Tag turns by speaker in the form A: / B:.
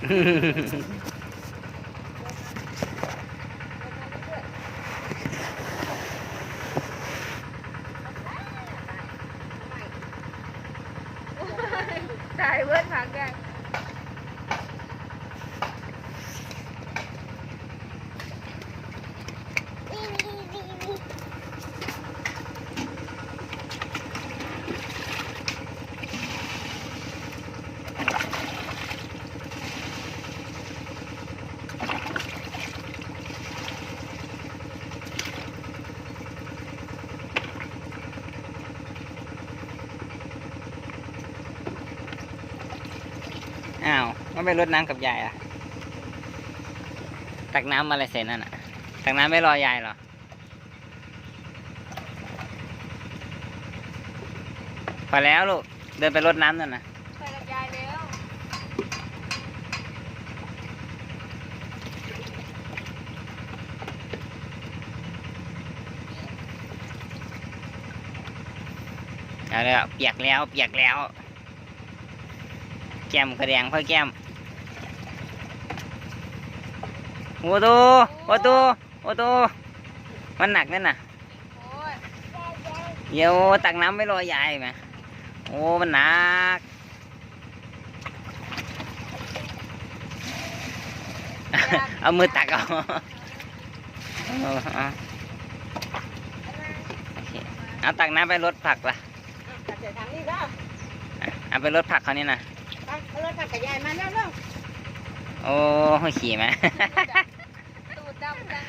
A: ถ่ายเบิร์ดผัก
B: อ้าวมันไปรดน้ำกับยายอะ ตักน้ำอะไรเสร็จนั่นอะ ตักน้ำไม่รอยายเหรอ พอแล้วลูก เดินไปรดน้ำนั่นนะ
A: ไปกับยายแล้ว
B: เอาแล้วเปียกแล้วเปียกแล้ว แก้มกระแดงพ่อแก้มโอ้โตโอ้โตโอ้โตมันหนักนั่นน่ะ
A: โอ้ย
B: เดี๋ยวตักน้ำไม่รอยายไหมโอ้ มันหนัก เอามือตักเอาเอาเอาโอเคเอาตักน้ำไปรถผักละ
C: ตัดเดี๋ยวทางนี้ก็
B: เอาไปรถผักเขานี่นะ
C: ไป เอารถตัดกับยายมาแล้วเนาะ
B: โอ้ขี่ไหม
A: ตูดดำจัง